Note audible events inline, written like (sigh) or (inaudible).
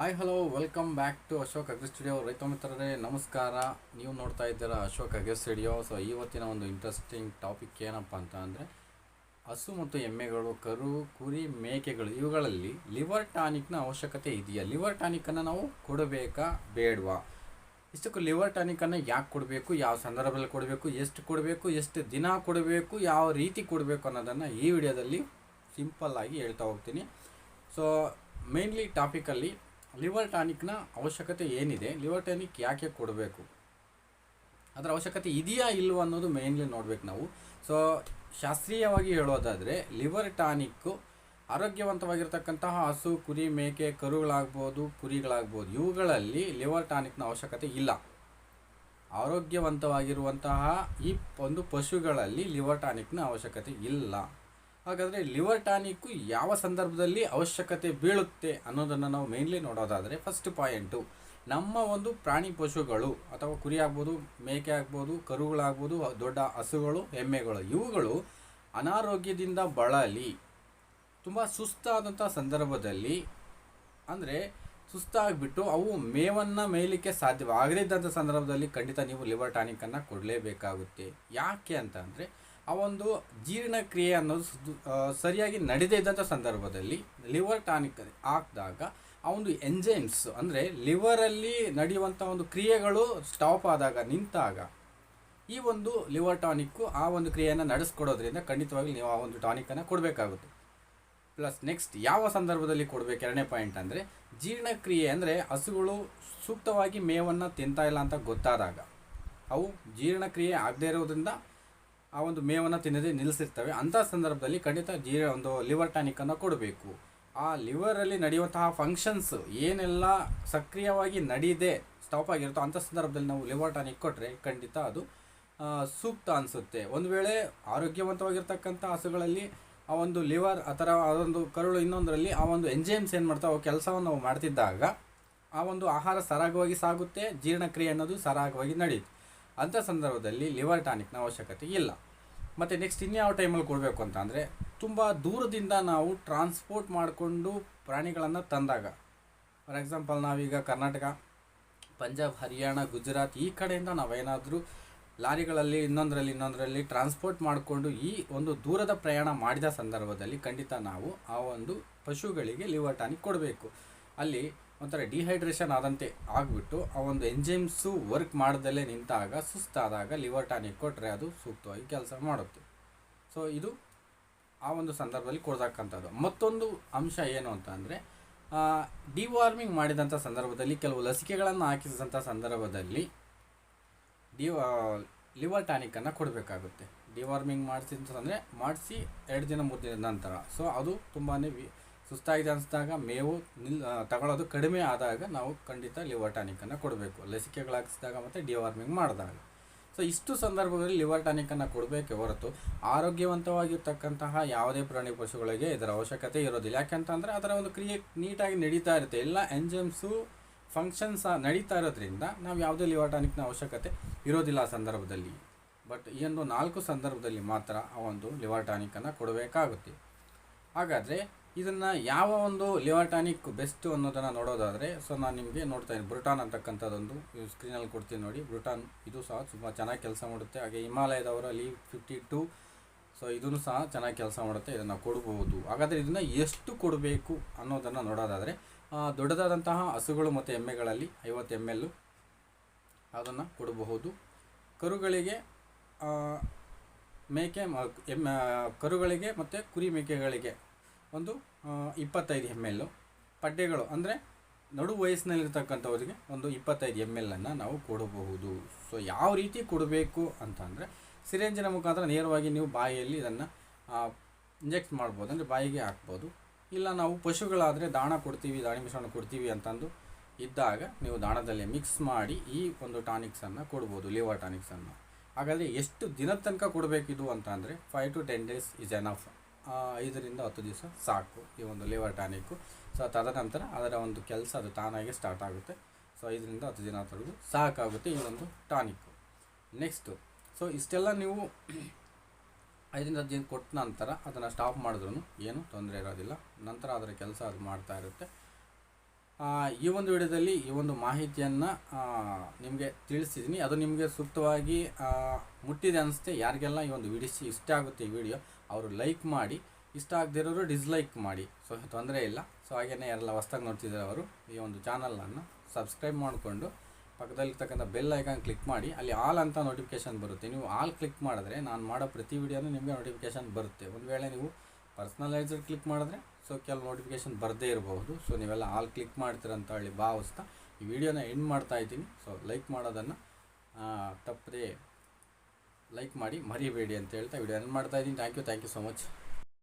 Hi hello welcome back to Ashok agri studio ರೈತ ಮಿತ್ರರೇ, ನಮಸ್ಕಾರ. ನೀವು ನೋಡ್ತಾ ಇದ್ದೀರಾ ಅಶೋಕ್ ಅಗ್ರಿ ಸ್ಟುಡಿಯೋ ಸೊ ಇವತ್ತಿನ ಒಂದು ಇಂಟ್ರೆಸ್ಟಿಂಗ್ ಟಾಪಿಕ್ ಏನಪ್ಪ ಅಂತ ಅಂದರೆ, ಹಸು ಮತ್ತು ಎಮ್ಮೆಗಳು, ಕರು, ಕುರಿ, ಮೇಕೆಗಳು, ಇವುಗಳಲ್ಲಿ ಲಿವರ್ ಟಾನಿಕ್ನ ಅವಶ್ಯಕತೆ ಇದೆಯಾ? ಲಿವರ್ ಟಾನಿಕನ್ನು ನಾವು ಕೊಡಬೇಕಾ? ಬೇಡವಾ? ಇಷ್ಟಕ್ಕೂ ಲಿವರ್ ಟಾನಿಕನ್ನು ಯಾಕೆ ಕೊಡಬೇಕು? ಯಾವ ಸಂದರ್ಭದಲ್ಲಿ ಕೊಡಬೇಕು? ಎಷ್ಟು ಕೊಡಬೇಕು? ಎಷ್ಟು ದಿನ ಕೊಡಬೇಕು? ಯಾವ ರೀತಿ ಕೊಡಬೇಕು ಅನ್ನೋದನ್ನು ಈ ವಿಡಿಯೋದಲ್ಲಿ ಸಿಂಪಲ್ ಆಗಿ ಹೇಳ್ತಾ ಹೋಗ್ತೀನಿ. ಸೊ ಮೇನ್ಲಿ ಟಾಪಿಕಲ್ಲಿ ಲಿವರ್ ಟಾನಿಕ್ನ ಅವಶ್ಯಕತೆ ಏನಿದೆ? ಲಿವರ್ ಟಾನಿಕ್ ಯಾಕೆ ಕೊಡಬೇಕು? ಅದರ ಅವಶ್ಯಕತೆ ಇದೆಯಾ ಇಲ್ವೋ ಅನ್ನೋದು ಮೇನ್ಲಿ ನೋಡ್ಬೇಕು ನಾವು. ಸೊ ಶಾಸ್ತ್ರೀಯವಾಗಿ ಹೇಳೋದಾದರೆ, ಲಿವರ್ ಟಾನಿಕ್ಕು ಆರೋಗ್ಯವಂತವಾಗಿರ್ತಕ್ಕಂತಹ ಹಸು, ಕುರಿ, ಮೇಕೆ, ಕರುಗಳಾಗ್ಬೋದು, ಕುರಿಗಳಾಗ್ಬೋದು, ಇವುಗಳಲ್ಲಿ ಲಿವರ್ ಟಾನಿಕ್ನ ಅವಶ್ಯಕತೆ ಇಲ್ಲ. ಆರೋಗ್ಯವಂತವಾಗಿರುವಂತಹ ಈ ಒಂದು ಪಶುಗಳಲ್ಲಿ ಲಿವರ್ ಟಾನಿಕ್ನ ಅವಶ್ಯಕತೆ ಇಲ್ಲ. ಹಾಗಾದರೆ ಲಿವರ್ ಟಾನಿಕ್ಕು ಯಾವ ಸಂದರ್ಭದಲ್ಲಿ ಅವಶ್ಯಕತೆ ಬೀಳುತ್ತೆ ಅನ್ನೋದನ್ನು ನಾವು ಮೇನ್ಲಿ ನೋಡೋದಾದರೆ ಫಸ್ಟ್ ಪಾಯಿಂಟು ನಮ್ಮ ಒಂದು ಪ್ರಾಣಿ ಪಶುಗಳು ಅಥವಾ ಕುರಿ ಆಗ್ಬೋದು, ಮೇಕೆ ಆಗ್ಬೋದು, ಕರುಗಳಾಗ್ಬೋದು, ದೊಡ್ಡ ಹಸುಗಳು, ಎಮ್ಮೆಗಳು, ಇವುಗಳು ಅನಾರೋಗ್ಯದಿಂದ ಬಳಲಿ. ತುಂಬ ಸುಸ್ತಾದಂಥ ಸಂದರ್ಭದಲ್ಲಿ ಅಂದರೆ ಸುಸ್ತಾಗಿಬಿಟ್ಟು ಅವು ಮೇವನ್ನು ಮೇಯಲಿಕ್ಕೆ ಸಾಧ್ಯವಾಗದಿದ್ದಂಥ ಸಂದರ್ಭದಲ್ಲಿ ಖಂಡಿತ ನೀವು ಲಿವರ್ ಟಾನಿಕನ್ನು ಕೊಡಲೇಬೇಕಾಗುತ್ತೆ. ಯಾಕೆ ಅಂತ ಅಂದರೆ ಆ ಒಂದು ಜೀರ್ಣಕ್ರಿಯೆ ಅನ್ನೋದು ಸರಿಯಾಗಿ ನಡೆದೇ ಇದ್ದಂಥ ಸಂದರ್ಭದಲ್ಲಿ ಲಿವರ್ ಟಾನಿಕ್ ಹಾಕಿದಾಗ ಆ ಒಂದು ಎಂಜೈಮ್ಸ್ ಅಂದರೆ ಲಿವರಲ್ಲಿ ನಡೆಯುವಂಥ ಒಂದು ಕ್ರಿಯೆಗಳು ಸ್ಟಾಪ್ ಆದಾಗ, ನಿಂತಾಗ ಈ ಒಂದು ಲಿವರ್ ಟಾನಿಕ್ಕು ಆ ಒಂದು ಕ್ರಿಯೆಯನ್ನು ನಡೆಸ್ಕೊಡೋದ್ರಿಂದ ಖಂಡಿತವಾಗಿ ನೀವು ಆ ಒಂದು ಟಾನಿಕನ್ನು ಕೊಡಬೇಕಾಗುತ್ತೆ. ಪ್ಲಸ್ ನೆಕ್ಸ್ಟ್ ಯಾವ ಸಂದರ್ಭದಲ್ಲಿ ಕೊಡಬೇಕು? ಎರಡನೇ ಪಾಯಿಂಟ್ ಅಂದರೆ ಜೀರ್ಣಕ್ರಿಯೆ ಅಂದರೆ ಹಸುಗಳು ಸೂಕ್ತವಾಗಿ ಮೇವನ್ನು ತಿಂತಾ ಇಲ್ಲ ಅಂತ ಗೊತ್ತಾದಾಗ, ಅವು ಜೀರ್ಣಕ್ರಿಯೆ ಆಗದೇ ಇರೋದ್ರಿಂದ ಆ ಒಂದು ಮೇವನ್ನು ತಿನ್ನದೇ ನಿಲ್ಲಿಸಿರ್ತವೆ. ಅಂಥ ಸಂದರ್ಭದಲ್ಲಿ ಖಂಡಿತ ಜೀರ ಒಂದು ಲಿವರ್ ಟಾನಿಕನ್ನು ಕೊಡಬೇಕು. ಆ ಲಿವರಲ್ಲಿ ನಡೆಯುವಂತಹ ಫಂಕ್ಷನ್ಸ್ ಏನೆಲ್ಲ ಸಕ್ರಿಯವಾಗಿ ನಡೆಯದೆ ಸ್ಟಾಪ್ ಆಗಿರುತ್ತೋ ಅಂಥ ಸಂದರ್ಭದಲ್ಲಿ ನಾವು ಲಿವರ್ ಟಾನಿಕ್ ಕೊಟ್ಟರೆ ಖಂಡಿತ ಅದು ಸೂಕ್ತ ಅನಿಸುತ್ತೆ. ಒಂದು ವೇಳೆ ಆರೋಗ್ಯವಂತವಾಗಿರ್ತಕ್ಕಂಥ ಹಸುಗಳಲ್ಲಿ ಆ ಒಂದು ಲಿವರ್ ಆ ಥರ ಅದೊಂದು ಕರುಳು ಇನ್ನೊಂದರಲ್ಲಿ ಆ ಒಂದು ಎಂಜೈಮ್ಸ್ ಏನು ಮಾಡ್ತಾವೆ ಅವು ಕೆಲಸವನ್ನು ನಾವು ಮಾಡ್ತಿದ್ದಾಗ ಆ ಒಂದು ಆಹಾರ ಸರಾಗವಾಗಿ ಸಾಗುತ್ತೆ, ಜೀರ್ಣಕ್ರಿಯೆ ಅನ್ನೋದು ಸರಾಗವಾಗಿ ನಡೆಯುತ್ತೆ. ಅಂಥ ಸಂದರ್ಭದಲ್ಲಿ ಲಿವರ್ ಟಾನಿಕ್ನ ಅವಶ್ಯಕತೆ ಇಲ್ಲ. ಮತ್ತು ನೆಕ್ಸ್ಟ್ ಇನ್ಯಾವ ಟೈಮಲ್ಲಿ ಕೊಡಬೇಕು ಅಂತ ಅಂದರೆ, ತುಂಬ ದೂರದಿಂದ ನಾವು ಟ್ರಾನ್ಸ್ಪೋರ್ಟ್ ಮಾಡಿಕೊಂಡು ಪ್ರಾಣಿಗಳನ್ನು ತಂದಾಗ. ಫಾರ್ ಎಕ್ಸಾಂಪಲ್ ನಾವೀಗ ಕರ್ನಾಟಕ, ಪಂಜಾಬ್, ಹರಿಯಾಣ, ಗುಜರಾತ್ ಈ ಕಡೆಯಿಂದ ನಾವೇನಾದರೂ ಲಾರಿಗಳಲ್ಲಿ ಇನ್ನೊಂದರಲ್ಲಿ ಇನ್ನೊಂದರಲ್ಲಿ ಟ್ರಾನ್ಸ್ಪೋರ್ಟ್ ಮಾಡಿಕೊಂಡು ಈ ಒಂದು ದೂರದ ಪ್ರಯಾಣ ಮಾಡಿದ ಸಂದರ್ಭದಲ್ಲಿ ಖಂಡಿತ ನಾವು ಆ ಒಂದು ಪಶುಗಳಿಗೆ ಲಿವರ್ ಟಾನಿಕ್ ಕೊಡಬೇಕು. ಅಲ್ಲಿ ಒಂಥರ ಡಿಹೈಡ್ರೇಷನ್ ಆದಂತೆ ಆಗಿಬಿಟ್ಟು ಆ ಒಂದು ಎಂಜೈಮ್ಸು ವರ್ಕ್ ಮಾಡ್ದಲ್ಲೇ ನಿಂತಾಗ, ಸುಸ್ತಾದಾಗ ಲಿವರ್ ಟಾನಿಕ್ ಕೊಟ್ಟರೆ ಅದು ಸೂಕ್ತವಾಗಿ ಕೆಲಸ ಮಾಡುತ್ತೆ. ಸೊ ಇದು ಆ ಒಂದು ಸಂದರ್ಭದಲ್ಲಿ ಕೊಡ್ತಕ್ಕಂಥದ್ದು ಮತ್ತೊಂದು ಅಂಶ ಏನು ಅಂತ ಅಂದರೆ ಡಿವಾರ್ಮಿಂಗ್ ಮಾಡಿದಂಥ ಸಂದರ್ಭದಲ್ಲಿ ಕೆಲವು ಲಸಿಕೆಗಳನ್ನು ಹಾಕಿಸಿದಂಥ ಸಂದರ್ಭದಲ್ಲಿ ಡಿ ಲಿವರ್ ಟಾನಿಕನ್ನು ಕೊಡಬೇಕಾಗುತ್ತೆ. ಡಿವಾರ್ಮಿಂಗ್ ಮಾಡಿಸಿದಂತಂದರೆ ಮಾಡಿಸಿ ಎರಡು ದಿನ ಮೂರು ದಿನದ ನಂತರ. ಸೊ ಅದು ತುಂಬಾ ವಿ ಸುಸ್ತಾಗಿದೆ ಅನಿಸಿದಾಗ ಮೇವು ನಿಲ್ ತಗೊಳ್ಳೋದು ಕಡಿಮೆ ಆದಾಗ ನಾವು ಖಂಡಿತ ಲಿವರ್ ಟಾನಿಕನ್ನು ಕೊಡಬೇಕು. ಲಸಿಕೆಗಳು ಹಾಕಿಸಿದಾಗ ಮತ್ತು ಡಿವಾರ್ಮಿಂಗ್ ಮಾಡಿದಾಗ. ಸೊ, ಇಷ್ಟು ಸಂದರ್ಭದಲ್ಲಿ ಲಿವರ್ ಟಾನಿಕನ್ನು ಕೊಡಬೇಕೆ ಹೊರತು ಆರೋಗ್ಯವಂತವಾಗಿರ್ತಕ್ಕಂತಹ ಯಾವುದೇ ಪ್ರಾಣಿ ಪಶುಗಳಿಗೆ ಇದರ ಅವಶ್ಯಕತೆ ಇರೋದಿಲ್ಲ. ಯಾಕೆಂತಂದರೆ ಅದರ ಒಂದು ಕ್ರಿಯೆ ನೀಟಾಗಿ ನಡೀತಾ ಇರುತ್ತೆ. ಎಲ್ಲ ಎಂಜಮ್ಸು ಫಂಕ್ಷನ್ಸ್ ನಡೀತಾ ಇರೋದ್ರಿಂದ ನಾವು ಯಾವುದೇ ಲಿವರ್ ಟಾನಿಕ್ನ ಅವಶ್ಯಕತೆ ಇರೋದಿಲ್ಲ ಆ ಸಂದರ್ಭದಲ್ಲಿ. ಬಟ್ ಈ ಒಂದು ನಾಲ್ಕು ಸಂದರ್ಭದಲ್ಲಿ ಮಾತ್ರ ಆ ಒಂದು ಲಿವರ್ ಟಾನಿಕನ್ನು ಕೊಡಬೇಕಾಗುತ್ತೆ. ಹಾಗಾದರೆ ಇದನ್ನು ಯಾವ ಒಂದು ಲಿವರ್ ಟಾನಿಕ್ ಬೆಸ್ಟ್ ಅನ್ನೋದನ್ನು ನೋಡೋದಾದರೆ, ಸೊ ನಾನು ನಿಮಗೆ ನೋಡ್ತಾ ಇದ್ದೀನಿ. ಬ್ರುಟಾನ್ ಅಂತಕ್ಕಂಥದ್ದೊಂದು. ಸ್ಕ್ರೀನಲ್ಲಿ ಕೊಡ್ತೀನಿ ನೋಡಿ. ಬ್ರುಟಾನ್, ಇದು ಸಹ ತುಂಬ ಚೆನ್ನಾಗಿ ಕೆಲಸ ಮಾಡುತ್ತೆ. ಹಾಗೆ ಹಿಮಾಲಯದವರ ಲೀವ್ ಫಿಫ್ಟಿ ಟು ಸೊ ಇದನ್ನು ಸಹ ಚೆನ್ನಾಗಿ ಕೆಲಸ ಮಾಡುತ್ತೆ. ಇದನ್ನು ಕೊಡಬಹುದು ಹಾಗಾದರೆ ಇದನ್ನು ಎಷ್ಟು ಕೊಡಬೇಕು ಅನ್ನೋದನ್ನು ನೋಡೋದಾದರೆ ದೊಡ್ಡದಾದಂತಹ ಹಸುಗಳು ಮತ್ತು ಎಮ್ಮೆಗಳಲ್ಲಿ, ಐವತ್ತು ಎಂ ಎಲ್ಲು ಅದನ್ನು ಕೊಡಬಹುದು. ಕರುಗಳಿಗೆ ಮೇಕೆ ಎಮ್ಮೆ ಕರುಗಳಿಗೆ ಮತ್ತು ಕುರಿ ಮೇಕೆಗಳಿಗೆ ಒಂದು ಇಪ್ಪತ್ತೈದು ಎಂ ಎಲ್ಲು ಪಡ್ಡೆಗಳು. ಅಂದರೆ ನಡು ವಯಸ್ಸಿನಲ್ಲಿರ್ತಕ್ಕಂಥವ್ರಿಗೆ ಒಂದು ಇಪ್ಪತ್ತೈದು ಎಂ ಎಲ್ಲನ್ನು ನಾವು ಕೊಡಬಹುದು. ಸೊ ಯಾವ ರೀತಿ ಕೊಡಬೇಕು ಅಂತಂದರೆ ಸಿರೇಂಜಿನ ಮುಖಾಂತರ ನೇರವಾಗಿ ನೀವು ಬಾಯಿಯಲ್ಲಿ ಇದನ್ನು ಇಂಜೆಕ್ಟ್ ಮಾಡ್ಬೋದು. ಅಂದರೆ ಬಾಯಿಗೆ ಹಾಕ್ಬೋದು. ಇಲ್ಲ ನಾವು ಪಶುಗಳಾದರೆ ದಾಣ ಕೊಡ್ತೀವಿ ದಾಣಿ ಮಿಶ್ರಣ ಕೊಡ್ತೀವಿ ಅಂತಂದು ಇದ್ದಾಗ ನೀವು ದಾಣದಲ್ಲಿ ಮಿಕ್ಸ್ ಮಾಡಿ ಈ ಒಂದು ಟಾನಿಕ್ಸನ್ನು ಕೊಡ್ಬೋದು ಲಿವರ್ ಟಾನಿಕ್ಸನ್ನು ಹಾಗಾದರೆ ಎಷ್ಟು ದಿನದ ತನಕ ಕೊಡಬೇಕಿದು ಅಂತ ಅಂದರೆ five to ten days is enough ಐದರಿಂದ ಹತ್ತು ದಿವಸ ಸಾಕು ಈ ಒಂದು ಲಿವರ್ ಟಾನಿಕ್ಕು. ಸೊ ತದನಂತರ ಅದರ ಒಂದು ಕೆಲಸ ಅದು ತಾನಾಗೆ ಸ್ಟಾರ್ಟ್ ಆಗುತ್ತೆ. ಸೊ ಐದರಿಂದ ಹತ್ತು ದಿನ ತೊಡಗು ಸಾಕಾಗುತ್ತೆ ಈ ಒಂದು ಟಾನಿಕ್ಕು. ನೆಕ್ಸ್ಟು ಸೊ ಇಷ್ಟೆಲ್ಲ ನೀವು (clears throat) ಐದರಿಂದ ಹತ್ತು ದಿನ ಕೊಟ್ಟ ನಂತರ ಅದನ್ನು ಸ್ಟಾಪ್ ಮಾಡಿದ್ರು ಏನು ತೊಂದರೆ ಇರೋದಿಲ್ಲ. ನಂತರ ಅದರ ಕೆಲಸ ಅದು ಮಾಡ್ತಾ ಇರುತ್ತೆ. ಈ ಒಂದು ವಿಡಿಯೋದಲ್ಲಿ ಈ ಒಂದು ಮಾಹಿತಿಯನ್ನು ನಿಮಗೆ ತಿಳಿಸಿದ್ದೀನಿ ಅದು ನಿಮಗೆ ಸೂಕ್ತವಾಗಿ ಮುಟ್ಟಿದೆ ಅನಿಸುತ್ತೆ. ಯಾರಿಗೆಲ್ಲ ಈ ಒಂದು ವಿಡಿಸಿ ಇಷ್ಟ ಆಗುತ್ತೆ ಈ ವಿಡಿಯೋ, ಅವರು ಲೈಕ್ ಮಾಡಿ. ಇಷ್ಟ ಆಗದಿರೋರು ಡಿಸ್ಲೈಕ್ ಮಾಡಿ. ಸೊ, ತೊಂದರೆ ಇಲ್ಲ. ಸೊ ಹಾಗೆಯೇ ಯಾರೆಲ್ಲ ಹೊಸ್ದಾಗಿ ನೋಡ್ತಿದ್ದಾರೆ ಅವರು, ಈ ಒಂದು ಚಾನಲನ್ನು ಸಬ್ಸ್ಕ್ರೈಬ್ ಮಾಡಿಕೊಂಡು ಪಕ್ಕದಲ್ಲಿರ್ತಕ್ಕಂಥ ಬೆಲ್ ಐಕಾನ್ ಕ್ಲಿಕ್ ಮಾಡಿ. ಅಲ್ಲಿ ಆಲ್ ಅಂತ ನೋಟಿಫಿಕೇಶನ್ ಬರುತ್ತೆ. ನೀವು ಆಲ್ ಕ್ಲಿಕ್ ಮಾಡಿದ್ರೆ ನಾನು ಮಾಡೋ ಪ್ರತಿ ವಿಡಿಯೋನೂ ನಿಮಗೆ ನೋಟಿಫಿಕೇಶನ್ ಬರುತ್ತೆ. ಒಂದು ವೇಳೆ ನೀವು ಪರ್ಸ್ನಲೈಸರ್ ಕ್ಲಿಕ್ ಮಾಡಿದ್ರೆ ಸೊ ಕೆಲವು ನೋಟಿಫಿಕೇಶನ್ ಬರದೇ ಇರಬಹುದು. ಸೊ ನೀವೆಲ್ಲ ಆಲ್ ಕ್ಲಿಕ್ ಮಾಡ್ತೀರ ಅಂತ ಹೇಳಿ ಭಾವಿಸ್ತಾ ಈ ವಿಡಿಯೋನ ಎಂಡ್ ಮಾಡ್ತಾ ಇದ್ದೀನಿ. ಸೊ ಲೈಕ್ ಮಾಡೋದನ್ನು ತಪ್ಪದೇ ಲೈಕ್ ಮಾಡಿ, ಮರಿಬೇಡಿ ಅಂತ ಹೇಳ್ತಾ ವಿಡಿಯೋ ಎಂಡ್ ಮಾಡ್ತಾ ಇದ್ದೀನಿ. Thank you thank you so much